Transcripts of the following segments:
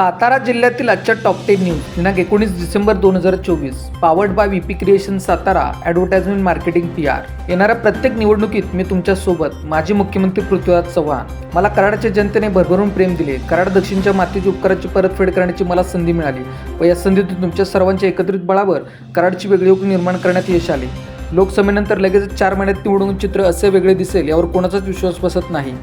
सातारा जिल्ह्यातील आजच्या top ten news दिनांक एकोणीस डिसेंबर दोन हजार चोवीस powered by VP creation Satara advertisement marketing P R येणाऱ्या प्रत्येक निवडणुकीत मी तुमच्यासोबत माजी मुख्यमंत्री पृथ्वीराज चव्हाण. मला कराडच्या जनतेने भरभरून प्रेम दिले. कराड दक्षिणच्या मातीच्या उपकाराची परतफेड करण्याची मला संधी मिळाली व या संधीतून तुमच्या सर्वांच्या एकत्रित बळावर कराडची वेगळी ओळख निर्माण करण्यात यश आले. लोकसभेनंतर लगेच चार महिन्यात निवडणूक चित्र असे वेगळे दिसेल यावर कोणाचाच विश्वास बसत नाही.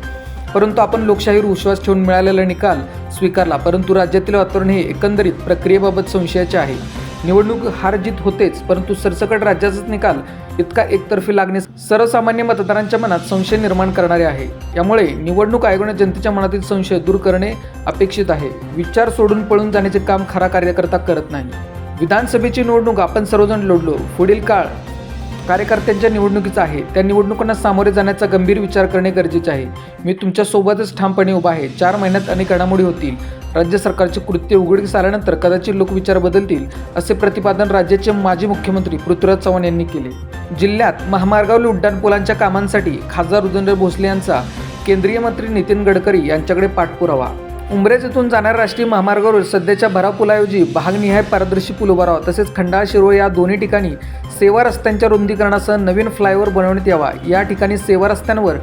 परंतु आपण लोकशाहीवर विश्वास ठेवून मिळालेला निकाल स्वीकारला परंतु राज्यातील वातावरण हे एकंदरीत प्रक्रियेबाबत संशयाचे आहे. निवडणूक हार जीत होतेच परंतु सरसकट राज्याचाच निकाल इतका एकतर्फी लागणे सर्वसामान्य मतदारांच्या मनात संशय निर्माण करणारे आहे. यामुळे निवडणूक आयोगाने जनतेच्या मनातील संशय दूर करणे अपेक्षित आहे. विचार सोडून पळून जाण्याचे काम खरा कार्यकर्ता करत नाही. विधानसभेची निवडणूक आपण सर्वजण लढलो पुढील काळ कार्यकर्त्यांच्या निवडणुकीचा आहे. त्या निवडणुकांना सामोरे जाण्याचा गंभीर विचार करणे गरजेचे आहे. मी तुमच्यासोबतच ठामपणे उभा आहे. चार महिन्यात अनेक घडामोडी होतील. राज्य सरकारचे कृत्य उघडकीस आल्यानंतर कदाचित लोकविचार बदलतील असे प्रतिपादन राज्याचे माजी मुख्यमंत्री पृथ्वीराज चव्हाण यांनी केले. जिल्ह्यात महामार्गावरील उड्डाणपुलांच्या कामांसाठी खासदार उदयनराव भोसले यांचा केंद्रीय मंत्री नितीन गडकरी यांच्याकडे पाठपुरावा उंबरेज येथून जाणाऱ्या राष्ट्रीय महामार्गावर सध्याच्या भराव पुलाऐवजी भागनिहाय पारदर्शी पूल उभारावा तसेच खंडाळ शिरोळ या दोन्ही ठिकाणी सेवा रस्त्यांच्या रुंदीकरणासह नवीन फ्लायओव्हर बनवण्यात यावा. या ठिकाणी सेवा रस्त्यांवर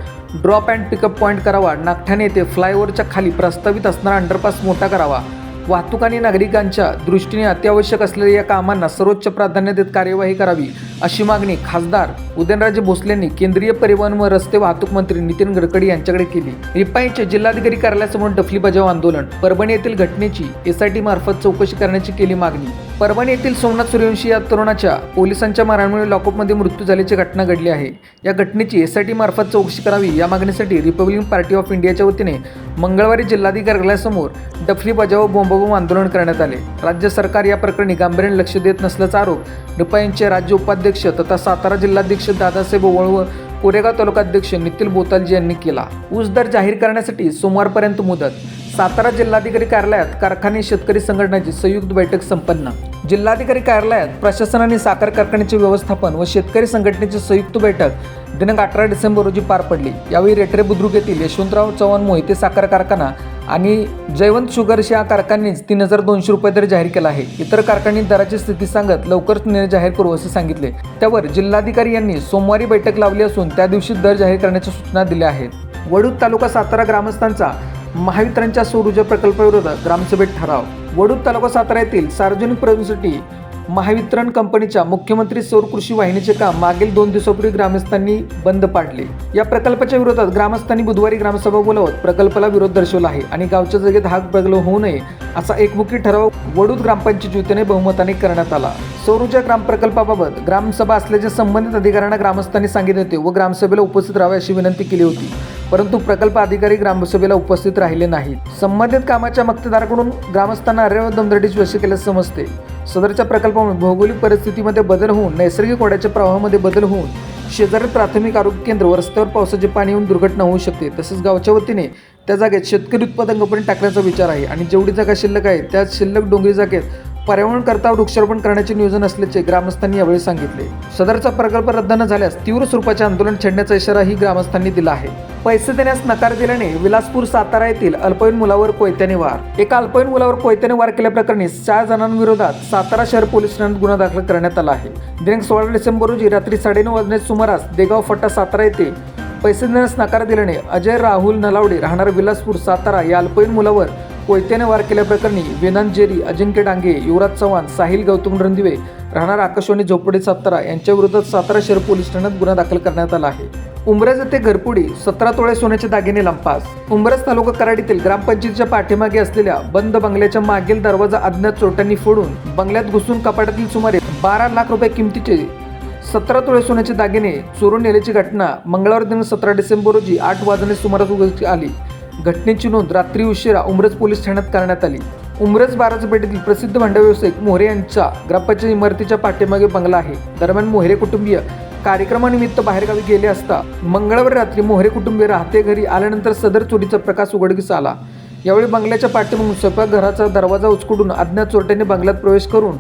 ड्रॉप अँड पिकअप पॉईंट करावा. नागठाणे येथे फ्लायओव्हरच्या खाली प्रस्तावित असणारा अंडरपास मोठा करावा. वाहतूक आणि नागरिकांच्या दृष्टीने अत्यावश्यक असलेल्या या कामांना सर्वोच्च प्राधान्य देत कार्यवाही करावी अशी मागणी खासदार उदयनराजे भोसले यांनी केंद्रीय परिवहन व रस्ते वाहतूक मंत्री नितीन गडकरी यांच्याकडे केली. रिपाईचे जिल्हाधिकारी कार्यालयासमोर डफली बजाव आंदोलन परभणी येथील घटनेची एसआयटी मार्फत चौकशी करण्याची केली मागणी. परभणी येथील सोमनाथ सूर्यवंशी या तरुणाच्या पोलिसांच्या मारहाणीमुळे लॉकअपमध्ये मृत्यू झाल्याची घटना घडली आहे. या घटनेची एस आय मार्फत चौकशी करावी या मागणीसाठी रिपब्लिकन पार्टी ऑफ इंडियाच्या वतीने मंगळवारी जिल्हाधिकारी कार्यालयासमोर डफली बजाव बोंबाबोंब आंदोलन करण्यात आले. राज्य सरकार या प्रकरणी गांभीर्याने लक्ष देत नसल्याचा आरोप रिपाईंचे राज्य उपाध्यक्ष तथा सातारा जिल्हाध्यक्ष दादासाहेब ओवळ व कोरेगाव तालुकाध्यक्ष नितीन बोतालजी यांनी केला. ऊस दर जाहीर करण्यासाठी सोमवारपर्यंत मुदत सातारा जिल्हाधिकारी कार्यालयात कारखाने शेतकरी संघटनेची संयुक्त बैठक संपन्न. जिल्हाधिकारी कार्यालयात प्रशासनाने साखर कारखान्याचे व्यवस्थापन व शेतकरी संघटनेची संयुक्त बैठक दिनांक अठरा डिसेंबर रोजी पार पडली. यावेळी रेटरे बुद्रुक येथील यशवंतराव चव्हाण मोहिते साखर कारखाना आणि जयवंत शुगर्स या कारखान्याने तीन हजार दोनशे रुपये दर जाहीर केला आहे. इतर कारखान्यांनी दराची स्थिती सांगत लवकरच निर्णय जाहीर करू असे सांगितले. त्यावर जिल्हाधिकारी यांनी सोमवारी बैठक लावली असून त्या दिवशी दर जाहीर करण्याच्या सूचना दिल्या आहेत. वडूद तालुका सातारा ग्रामस्थांचा महावितरणच्या सौर ऊर्जा प्रकल्पाविरोधात ग्रामसभेत ठराव. वडूद तालुका सातारा येथील सार्वजनिक प्रयोजनासाठी महावितरण कंपनीच्या मुख्यमंत्री सौर कृषी वाहिनीचे काम मागील दोन दिवसापूर्वी ग्रामस्थांनी बंद पाडले. या प्रकल्पाच्या विरोधात ग्रामस्थांनी बुधवारी ग्रामसभा बोलावत प्रकल्पाला विरोध दर्शवला आहे आणि गावच्या जागेत हा प्रकल्प होऊ नये असा एकमुखी ठराव वडूद ग्रामपंचायत युतीने बहुमताने करण्यात आला. सौर ऊर्जा ग्राम प्रकल्पाबाबत ग्रामसभा असल्याचे संबंधित अधिकाऱ्यांना ग्रामस्थांनी सांगितले होते व ग्रामसभेला उपस्थित राहावे अशी विनंती केली होती. परंतु प्रकल्प अधिकारी ग्रामसभेला उपस्थित राहिले नाहीत. संबंधित कामाच्या मक्तेदाराकडून ग्रामस्थांना अरे दमदडीची वशी केल्यास समजते. सदरच्या प्रकल्पामुळे भौगोलिक परिस्थितीमध्ये बदल होऊन नैसर्गिक वाड्याच्या प्रवाहामध्ये बदल होऊन शेजारी प्राथमिक आरोग्य केंद्र व रस्त्यावर पावसाचे पाणी येऊन दुर्घटना होऊ शकते. तसेच गावच्या वतीने त्या जागेत शेतकरी उत्पादन कंपनी टाकण्याचा विचार आहे आणि जेवढी जागा शिल्लक आहे त्या शिल्लक डोंगरी जागेत पर्यावरण करता वृक्षारोपण करण्याचे नियोजन असल्याचे ग्रामस्थांनी यावेळी सांगितले. सदरचा प्रकल्प रद्द न झाल्यास तीव्र स्वरूपाचे आंदोलन छेडण्याचा इशाराही ग्रामस्थांनी दिला आहे. पैसे देण्यास नकार दिल्याने विलासपूर सातारा येथील अल्पवयीन मुलावर कोयत्याने वार. एका अल्पवयीन मुलावर कोयत्याने वार केल्याप्रकरणी चार जणांविरोधात सातारा शहर पोलीस ठाण्यात गुन्हा दाखल करण्यात आला आहे. दिनांक सोळा डिसेंबर रोजी रात्री साडेनऊ वाजण्याच्या सुमारास देगाव फट्टा सातारा येथे पैसे देण्यास नकार दिल्याने अजय राहुल नलावडे राहणार विलासपूर सातारा या अल्पवयीन मुलावर कोयत्याने वार केल्याप्रकरणी वेदांत जेरी अजिंक्य डांगे युवराज चव्हाण साहिल गौतम रणदिवे राहणार आकाशवाणी झोपडे सातारा यांच्याविरोधात सातारा शहर पोलीस ठाण्यात गुन्हा दाखल करण्यात आला आहे. उंबरज येथे घरपुडी सतरा तोळे सोन्याचे दागिने लंपास. उंबरज तालुका कराडीतील ग्रामपंचायतीच्या पाठीमागे असलेल्या बंद बंगल्याच्या मागील दरवाजा अज्ञात चोरट्यांनी फोडून बंगल्यात घुसून कपाटातील सुमारे बारा लाख रुपये किमतीचे सतरा तोळे सोन्याचे दागिने चोरून नेल्याची घटना मंगळवार दिन सतरा डिसेंबर रोजी आठ वाजण्यास सुमारास उघडकीस आली. घटनेची नोंद रात्री उशिरा उमरज पोलीस ठाण्यात करण्यात आली. उमरज बाराजपेठेतील प्रसिद्ध भांडा व्यावसायिक मोहरे यांच्या ग्रापाच्या इमारतीच्या पाठीमागे बंगला आहे. दरम्यान मोहरे कुटुंबीय कार्यक्रमानिमित्त बाहेरगावी गेले असता मंगळवारी रात्री मोहरे कुटुंबीय राहते घरी आल्यानंतर सदर चोरीचा प्रकाश उघडकीस आला. यावेळी बंगल्याच्या पाठीमागून स्वयंपाकघराचा दरवाजा उचकडून अज्ञात चोरट्याने बंगल्यात प्रवेश करून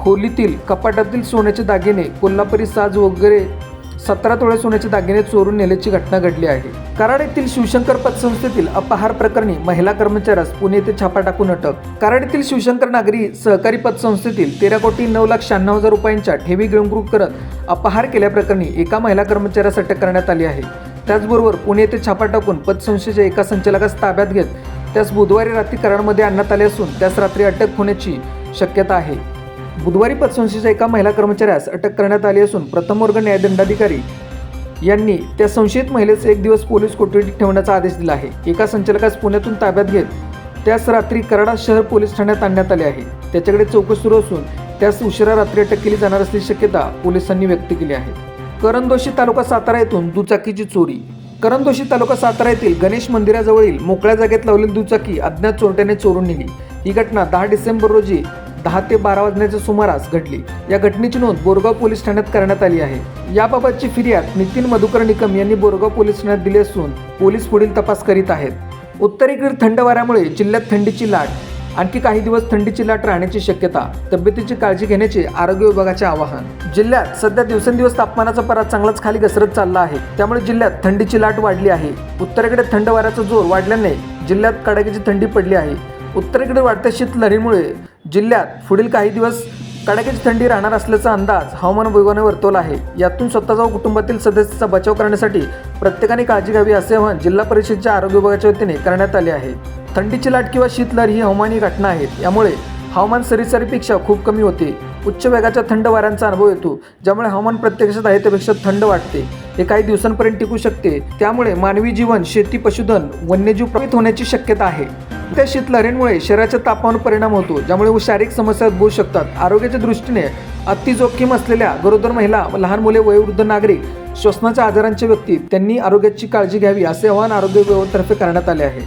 खोलीतील कपाटातील सोन्याचे दागिने कोल्हापुरी साज वगैरे सतरा तोळे सोन्याचे दागिने चोरून नेल्याची घटना घडली आहे. कराड येथील शिवशंकर पतसंस्थेतील अपहार प्रकरणी महिला कर्मचाऱ्यास पुणे येथे छापा टाकून अटक. कराड येथील शिवशंकर नागरी सहकारी पतसंस्थेतील तेरा कोटी नऊ लाख शहाण्णव हजार रुपयांच्या ठेवी गिळंकृत करत अपहार केल्याप्रकरणी एका महिला कर्मचाऱ्यास अटक करण्यात आली आहे. त्याचबरोबर पुणे येथे छापा टाकून पतसंस्थेच्या एका संचालकास ताब्यात घेत त्यास बुधवारी रात्री कराडमध्ये आणण्यात आले असून त्यास रात्री अटक होण्याची शक्यता आहे. बुधवारी पतसंस्थेच्या एका महिला कर्मचाऱ्यास अटक करण्यात आली असून प्रथम वर्ग न्यायदंडाधिकारी यांनी त्या संशयित महिलेचे एक दिवस पोलीस कोठडीत ठेवण्याचा आदेश दिला आहे. एका संचालकास पुण्यातून ताब्यात घेत त्यास रात्री कराडा शहर पोलीस ठाण्यात आणण्यात आले आहे. त्याच्याकडे चौकशी सुरू असून त्यास उशिरा रात्री अटक केली जाणार असल्याची शक्यता पोलिसांनी व्यक्त केली आहे. करंदोशी तालुका सातारा येथून दुचाकीची चोरी. करंदोशी तालुका सातारा येथील गणेश मंदिराजवळील मोकळ्या जागेत लावलेली दुचाकी अज्ञात चोरट्याने चोरून नेली. ही घटना दहा डिसेंबर रोजी दहा ते बारा वाजण्याच्या सुमारास घडली. या घटनेची नोंद बोरगाव पोलीस ठाण्यात करण्यात आली आहे. याबाबतची फिर्याद नितीन मधुकर निकम यांनी बोरगाव पोलीस ठाण्यात दिली असून पोलीस पुढील तपास करीत आहेत. उत्तरेकडील थंड वाऱ्यामुळे जिल्ह्यात थंडीची लाट आणखी काही दिवस थंडीची लाट राहण्याची शक्यता तब्येतीची काळजी घेण्याचे आरोग्य विभागाचे आवाहन. जिल्ह्यात सध्या दिवसेंदिवस तापमानाचा परा चांगलाच खाली घसरत चालला आहे. त्यामुळे जिल्ह्यात थंडीची लाट वाढली आहे. उत्तरेकडे थंड वाऱ्याचा जोर वाढल्याने जिल्ह्यात कडाक्याची थंडी पडली आहे. उत्तरेकडे वाढत्या शीतलहरीमुळे जिल्ह्यात पुढील काही दिवस कडाक्याची थंडी राहणार असल्याचा अंदाज हवामान विभागाने वर्तवला आहे. यातून स्वतःचा व कुटुंबातील सदस्याचा बचाव करण्यासाठी प्रत्येकाने काळजी घ्यावी असे आवाहन जिल्हा परिषदेच्या आरोग्य विभागाच्या वतीने करण्यात आले आहे. थंडीची लाट किंवा शीतलहर ही हवामानी घटना आहेत. यामुळे हवामान सरीसरीपेक्षा खूप कमी होते. उच्च वेगाच्या थंड वाऱ्यांचा अनुभव येतो ज्यामुळे हवामान प्रत्यक्षात आहे त्यापेक्षा थंड वाटते. हे काही दिवसांपर्यंत टिकू शकते. त्यामुळे मानवी जीवन शेती पशुधन वन्यजीव प्रभावित होण्याची शक्यता आहे. त्या शीतलहरींमुळे शरीराच्या तापमानावर परिणाम होतो ज्यामुळे शारीरिक समस्या उद्भवू शकतात. आरोग्याच्या दृष्टीने अति जोखीम असलेल्या गरोदर महिला व लहान मुले वयोवृद्ध नागरिक श्वसनाच्या आजारांच्या व्यक्ती त्यांनी आरोग्याची काळजी घ्यावी असे आवाहन आरोग्य विभागातर्फे करण्यात आले आहे.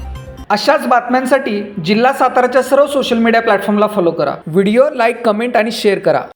अशाच बातम्यांसाठी जिल्हा साताराच्या सर्व सोशल मीडिया प्लॅटफॉर्मला फॉलो करा. व्हिडिओ लाईक कमेंट आणि शेअर करा.